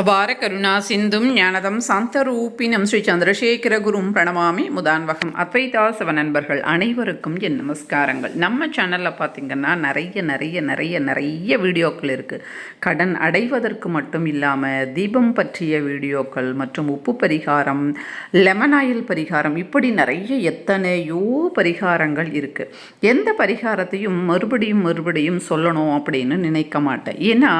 அபார கருணா சிந்தும் ஞானதம் சாந்தரூபினம் ஸ்ரீ சந்திரசேகர குரும் பிரணமாமி முதான்வகம். அத்வைதாசவ நண்பர்கள் அனைவருக்கும் என் நமஸ்காரங்கள். நம்ம சேனலில் பார்த்திங்கன்னா நிறைய நிறைய நிறைய நிறைய வீடியோக்கள் இருக்குது கடன் அடைவதற்கு மட்டும் இல்லாமல் தீபம் பற்றிய வீடியோக்கள் மற்றும் உப்பு பரிகாரம் லெமன் ஆயில் பரிகாரம் இப்படி நிறைய எத்தனையோ பரிகாரங்கள் இருக்குது எந்த பரிகாரத்தையும் மறுபடியும் மறுபடியும் சொல்லணும் அப்படின்னு நினைக்க மாட்டேன். ஏன்னா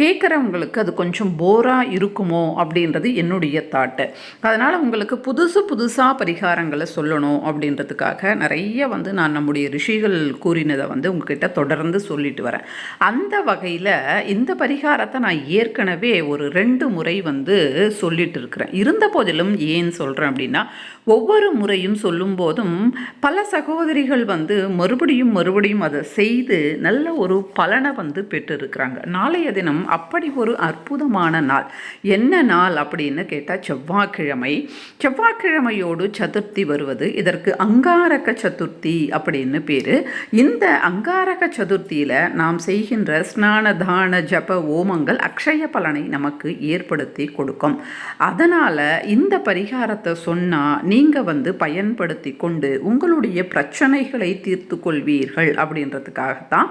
கேட்குறவங்களுக்கு அது கொஞ்சம் போராக இருக்குமோ அப்படின்றது என்னுடைய தாட்டு அதனால் உங்களுக்கு புதுசு புதுசாக பரிகாரங்களை சொல்லணும் அப்படின்றதுக்காக நிறைய வந்து நான் நம்முடைய ரிஷிகள் கூறினதை வந்து உங்ககிட்ட தொடர்ந்து சொல்லிட்டு வரேன். அந்த வகையில் இந்த பரிகாரத்தை நான் ஏற்கனவே ஒரு ரெண்டு முறை வந்து சொல்லிட்டு இருக்கிறேன். இருந்த போதிலும் ஏன் சொல்கிறேன் அப்படின்னா ஒவ்வொரு முறையும் சொல்லும்போதும் பல சகோதரிகள் வந்து மறுபடியும் மறுபடியும் அதை செய்து நல்ல ஒரு பலனை வந்து பெற்றிருக்கிறாங்க. நாளைய தினம் அப்படி ஒரு அற்புதமான நாள். என்ன நாள்? அப்படின்னு கேட்டால் செவ்வாய்க்கிழமை. செவ்வாய்க்கிழமையோடு சதுர்த்தி வருவது இதற்கு அங்காரக சதுர்த்தி அப்படின்னு பேர். இந்த அங்காரக சதுர்த்தியில் நாம் செய்கின்ற ஸ்நான தான ஜப ஓமங்கள் அக்ஷய பலனை நமக்கு ஏற்படுத்தி கொடுக்கும். அதனால் இந்த பரிகாரத்தை சொன்னால் நீங்கள் வந்து பயன்படுத்தி கொண்டு உங்களுடைய பிரச்சனைகளை தீர்த்து கொள்வீர்கள் அப்படின்றதுக்காகத்தான்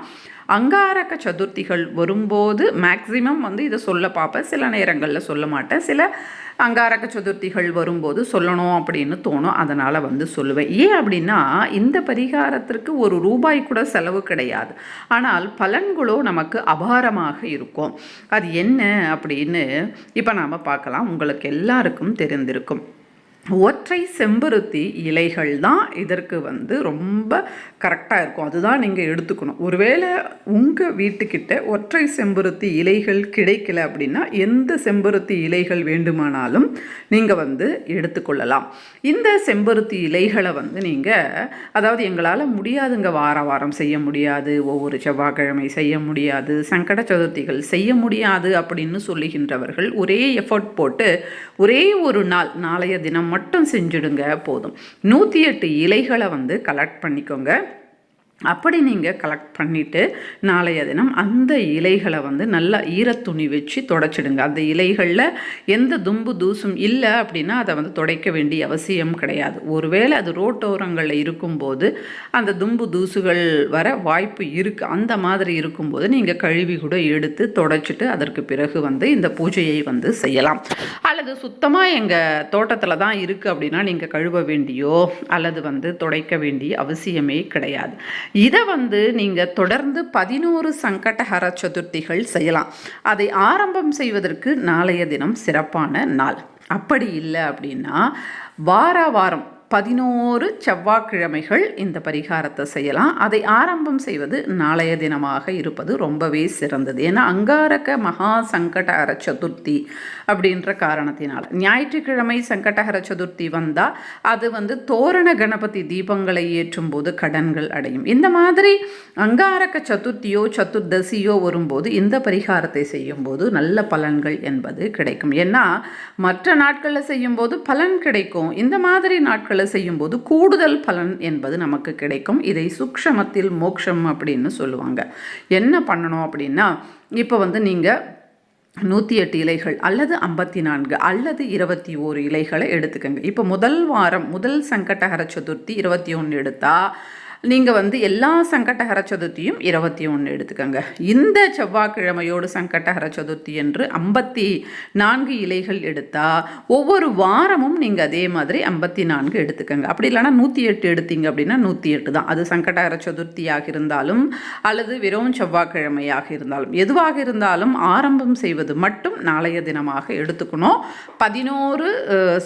அங்காரக சதுர்த்திகள் வரும்போது மேக்சிமம் வந்து இதை சொல்ல பார்ப்பேன். சில நேரங்களில் சொல்ல மாட்டேன். சில அங்காரக சதுர்த்திகள் வரும்போது சொல்லணும் அப்படின்னு தோணும். அதனால் வந்து சொல்லுவேன். ஏன் அப்படின்னா இந்த பரிகாரத்திற்கு ஒரு ரூபாய் கூட செலவு கிடையாது. ஆனால் பலன்களோ நமக்கு அபாரமாக இருக்கும். அது என்ன அப்படின்னு இப்போ நாம் பார்க்கலாம். உங்களுக்கு எல்லாருக்கும் தெரிந்திருக்கும். ஒற்றை செம்பருத்தி இலைகள் தான் இதற்கு வந்து ரொம்ப கரெக்டாக இருக்கும். அதுதான் நீங்கள் எடுத்துக்கணும். ஒருவேளை உங்கள் வீட்டுக்கிட்ட ஒற்றை செம்பருத்தி இலைகள் கிடைக்கல அப்படின்னா எந்த செம்பருத்தி இலைகள் வேண்டுமானாலும் நீங்கள் வந்து எடுத்துக்கொள்ளலாம். இந்த செம்பருத்தி இலைகளை வந்து நீங்கள் அதாவது எங்களால் முடியாதுங்க வார வாரம் செய்ய முடியாது ஒவ்வொரு செவ்வாய்க்கிழமை செய்ய முடியாது சங்கட சதுர்த்திகள் செய்ய முடியாது அப்படின்னு சொல்லுகின்றவர்கள் ஒரே எஃபர்ட் போட்டு ஒரே ஒரு நாள் நாளைய தினம் மட்டும் செஞ்சுடுங்க போதும். நூற்றி எட்டு இலைகளை வந்து கலெக்ட் பண்ணிக்கோங்க. அப்படி நீங்கள் கலெக்ட் பண்ணிவிட்டு நாளைய தினம் அந்த இலைகளை வந்து நல்லா ஈரத்துணி வச்சு தொடச்சிடுங்க. அந்த இலைகளில் எந்த தும்பு தூசும் இல்லை அப்படின்னா அதை வந்து துடைக்க வேண்டிய அவசியம் கிடையாது. ஒருவேளை அது ரோட்டோரங்களில் இருக்கும்போது அந்த தும்பு தூசுகள் வர வாய்ப்பு இருக்குது அந்த மாதிரி இருக்கும்போது நீங்கள் கழுவி கூட எடுத்து தொடச்சிட்டு அதற்கு பிறகு வந்து இந்த பூஜையை வந்து செய்யலாம். அல்லது சுத்தமாக எங்கள் தோட்டத்தில் தான் இருக்குது அப்படின்னா நீங்கள் கழுவ வேண்டியோ அல்லது வந்து துடைக்க வேண்டிய அவசியமே கிடையாது. இதை வந்து நீங்கள் தொடர்ந்து பதினோரு சங்கடஹர சதுர்த்திகள் செய்யலாம். அதை ஆரம்பம் செய்வதற்கு நாளைய தினம் சிறப்பான நாள். அப்படி இல்லை அப்படின்னா வார வாரம் பதினோரு செவ்வாய்க்கிழமைகள் இந்த பரிகாரத்தை செய்யலாம். அதை ஆரம்பம் செய்வது நாளைய தினமாக இருப்பது ரொம்பவே சிறந்தது. ஏன்னா அங்காரக மகா சங்கடஹர சதுர்த்தி அப்படின்ற காரணத்தினால். ஞாயிற்றுக்கிழமை சங்கடஹர சதுர்த்தி வந்தால் அது வந்து தோரண கணபதி தீபங்களை ஏற்றும் போது கடன்கள் அடையும். இந்த மாதிரி அங்காரக சதுர்த்தியோ சதுர்தசியோ வரும்போது இந்த பரிகாரத்தை செய்யும்போது நல்ல பலன்கள் என்பது கிடைக்கும். ஏன்னா மற்ற நாட்களில் செய்யும்போது பலன் கிடைக்கும். இந்த மாதிரி நாட்களில் செய்யும்போது கூடுதல் பலன் என்பது நமக்கு கிடைக்கும். இதை சுக்ஷமத்தில் மோக்ஷம் அப்படின்னு சொல்லுவாங்க. என்ன பண்ணணும் அப்படின்னா இப்போ வந்து நீங்கள் நூற்றி எட்டு இலைகள் அல்லது ஐம்பத்தி நான்கு அல்லது இருபத்தி ஓரு இலைகளை எடுத்துக்கோங்க. இப்போ முதல் வாரம் முதல் சங்கடஹர சதுர்த்தி இருபத்தி ஒன்று எடுத்தால் நீங்கள் வந்து எல்லா சங்கடஹர சதுர்த்தியும் இருபத்தி ஒன்று எடுத்துக்கோங்க. இந்த செவ்வாய்க்கிழமையோடு சங்கடஹர சதுர்த்தி என்று ஐம்பத்தி நான்கு இலைகள் எடுத்தால் ஒவ்வொரு வாரமும் நீங்கள் அதே மாதிரி ஐம்பத்தி நான்கு எடுத்துக்கோங்க. அப்படி இல்லைனா நூற்றி எட்டு எடுத்தீங்க அப்படின்னா நூற்றி எட்டு தான். அது சங்கடஹர சதுர்த்தியாக இருந்தாலும் அல்லது வெறும் செவ்வாய்க்கிழமையாக இருந்தாலும். எதுவாக இருந்தாலும் ஆரம்பம் செய்வது மட்டும் நாளைய தினமாக எடுத்துக்கணும். பதினோரு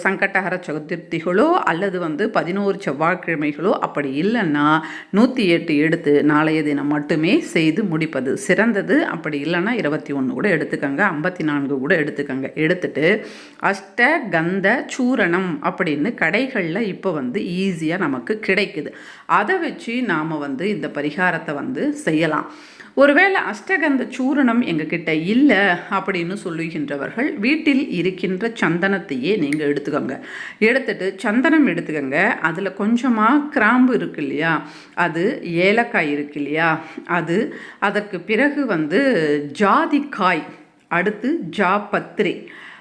சங்கடஹர சதுர்த்திகளோ அல்லது வந்து பதினோரு செவ்வாய்க்கிழமைகளோ அப்படி இல்லைன்னா நூற்றி எட்டு எடுத்து நாளைய தினம் மட்டுமே செய்து முடிப்பது சிறந்தது. அப்படி இல்லைன்னா இருபத்தி ஒன்று கூட எடுத்துக்கோங்க ஐம்பத்தி நான்கு கூட எடுத்துக்கோங்க. எடுத்துட்டு அஷ்ட கந்த சூரணம் அப்படின்னு கடைகளில் இப்போ வந்து ஈஸியாக நமக்கு கிடைக்குது. அதை வச்சு நாம் வந்து இந்த பரிகாரத்தை வந்து செய்யலாம். ஒருவேளை அஷ்டகந்த சூரணம் எங்ககிட்ட இல்லை அப்படின்னு சொல்லுகின்றவர்கள் வீட்டில் இருக்கின்ற சந்தனத்தையே நீங்கள் எடுத்துக்கோங்க. எடுத்துட்டு சந்தனம் எடுத்துக்கோங்க. அதில் கொஞ்சமாக கிராம்பு இருக்கு இல்லையா? அது ஏலக்காய் இருக்கு இல்லையா? அது அதற்கு பிறகு வந்து ஜாதிக்காய் அடுத்து ஜாபத்ரி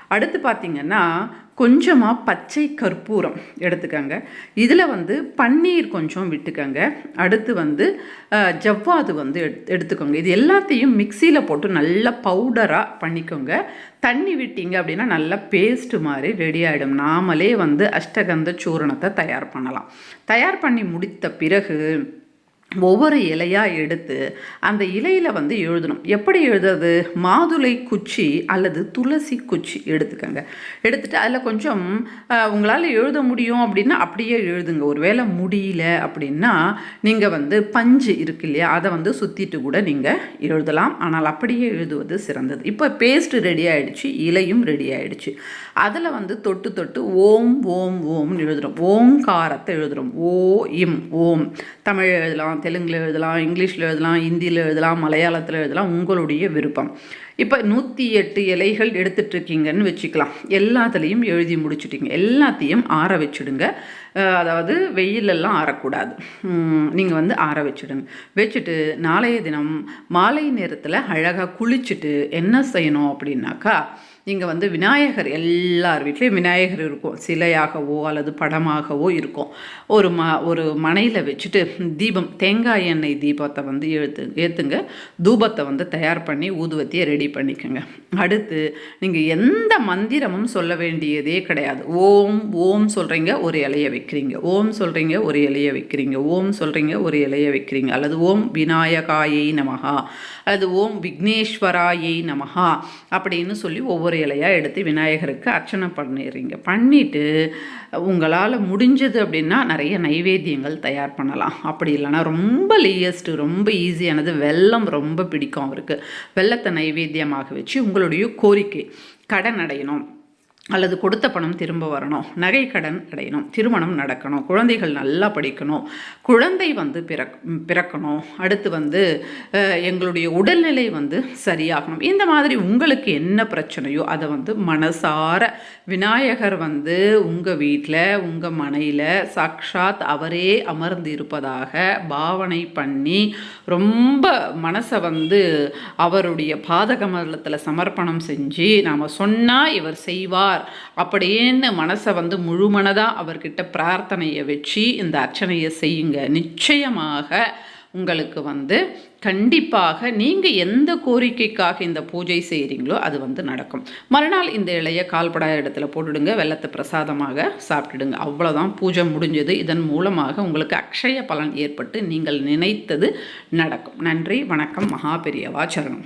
அடுத்து பார்த்திங்கன்னா கொஞ்சமாக பச்சை கற்பூரம் எடுத்துக்கங்க. இதில் வந்து பன்னீர் கொஞ்சம் விட்டுக்கங்க. அடுத்து வந்து ஜவ்வாது வந்து எடுத் எடுத்துக்கோங்க. இது எல்லாத்தையும் மிக்சியில் போட்டு நல்லா பவுடராக பண்ணிக்கோங்க. தண்ணி விட்டீங்க அப்படின்னா நல்லா பேஸ்ட்டு மாதிரி ரெடி ஆகிடும் நாமளே வந்து அஷ்டகந்த சூரணத்தை தயார் பண்ணலாம். தயார் பண்ணி முடித்த பிறகு ஒவ்வொரு இலையாக எடுத்து அந்த இலையில் வந்து எழுதணும். எப்படி எழுதுறது? மாதுளை குச்சி அல்லது துளசி குச்சி எடுத்துக்கோங்க. எடுத்துகிட்டு அதில் கொஞ்சம் உங்களால் எழுத முடியும் அப்படின்னா அப்படியே எழுதுங்க. ஒருவேளை முடியல அப்படின்னா நீங்கள் வந்து பஞ்சு இருக்கு இல்லையா அதை வந்து சுற்றிட்டு கூட நீங்கள் எழுதலாம். ஆனால் அப்படியே எழுதுவது சிறந்தது. இப்போ பேஸ்ட் ரெடி ஆகிடுச்சு இலையும் ரெடி ஆகிடுச்சு அதில் வந்து தொட்டு தொட்டு ஓம் ஓம் ஓம்னு எழுதுகிறோம் ஓங்காரத்தை எழுதுகிறோம் ஓ இம் ஓம். தமிழ் எழுதலாம் தெலுங்கில் எழுதலாம் இங்கிலீஷில் எழுதலாம் ஹிந்தியில் எழுதலாம் மலையாளத்தில் எழுதலாம் உங்களுடைய விருப்பம். இப்போ நூற்றி எட்டு இலைகள் எடுத்துட்ருக்கீங்கன்னு வச்சுக்கலாம். எல்லாத்துலேயும் எழுதி முடிச்சிட்டிங்க. எல்லாத்தையும் ஆற வச்சுடுங்க. அதாவது வெயிலெல்லாம் ஆறக்கூடாது. நீங்கள் வந்து ஆற வச்சுடுங்க. வச்சுட்டு நாளைய தினம் மாலை நேரத்தில் அழகாக குளிச்சுட்டு என்ன செய்யணும் அப்படின்னாக்கா நீங்கள் வந்து விநாயகர் எல்லார் வீட்லேயும் விநாயகர் இருக்கும். சிலையாகவோ அல்லது படமாகவோ இருக்கும். ஒரு ம ஒரு மனையில் வச்சுட்டு தீபம் தேங்காய் எண்ணெய் தீபத்தை வந்து எழுத்து ஏற்றுங்க தூபத்தை வந்து தயார் பண்ணி ஊதுவத்தியை ரெடி பண்ணிக்கோங்க. அடுத்து நீங்கள் எந்த மந்திரமும் சொல்ல வேண்டியதே கிடையாது. ஓம் ஓம் சொல்கிறீங்க ஒரு இலையை வைக்கிறீங்க. ஓம் சொல்கிறீங்க ஒரு இலையை வைக்கிறீங்க. ஓம் சொல்கிறீங்க ஒரு இலையை வைக்கிறீங்க. அல்லது ஓம் விநாயகாயை நமகா அல்லது ஓம் விக்னேஸ்வராயை நமகா அப்படின்னு சொல்லி ஒவ்வொரு இலையாக எடுத்து விநாயகருக்கு அர்ச்சனை பண்ணிடுறீங்க. பண்ணிவிட்டு உங்களால் முடிஞ்சது அப்படின்னா நிறைய நைவேத்தியங்கள் தயார் பண்ணலாம். அப்படி இல்லைன்னா ரொம்ப லேயஸ்ட்டு ரொம்ப ஈஸியானது. வெல்லம் ரொம்ப பிடிக்கும் அவருக்கு. வெள்ளத்தை நைவேத்தியமாக வச்சு உங்களுடைய கோரிக்கை கடன் அடையணும். அல்லது கொடுத்த பணம் திரும்ப வரணும். நகை கடன் அடையணும். திருமணம் நடக்கணும். குழந்தைகள் நல்லா படிக்கணும். குழந்தை வந்து பிறக் பிறக்கணும். அடுத்து வந்து எங்களுடைய உடல்நிலை வந்து சரியாகணும். இந்த மாதிரி உங்களுக்கு என்ன பிரச்சனையோ அதை வந்து மனசார விநாயகர் வந்து உங்கள் வீட்டில் உங்கள் மனையில் சாக்ஷாத் அவரே அமர்ந்து இருப்பதாக பாவனை பண்ணி ரொம்ப மனசை வந்து அவருடைய பாதகமலத்தில் சமர்ப்பணம் செஞ்சு நாம் சொன்னால் இவர் செய்வார். அப்படின்னு மனசை வந்து முழுமனதாக அவர்கிட்ட பிரார்த்தனையை வச்சு இந்த அர்ச்சனையை செய்யுங்க. நிச்சயமாக உங்களுக்கு வந்து கண்டிப்பாக நீங்கள் எந்த கோரிக்கைக்காக இந்த பூஜை செய்கிறீங்களோ அது வந்து நடக்கும். மறுநாள் இந்த இலைய கால்படா இடத்துல போட்டுடுங்க. வெள்ளத்தை பிரசாதமாக சாப்பிட்டுடுங்க. அவ்வளோதான் பூஜை முடிஞ்சது. இதன் மூலமாக உங்களுக்கு அக்ஷய பலன் ஏற்பட்டு நீங்கள் நினைத்தது நடக்கும். நன்றி. வணக்கம். மகா சரணம்.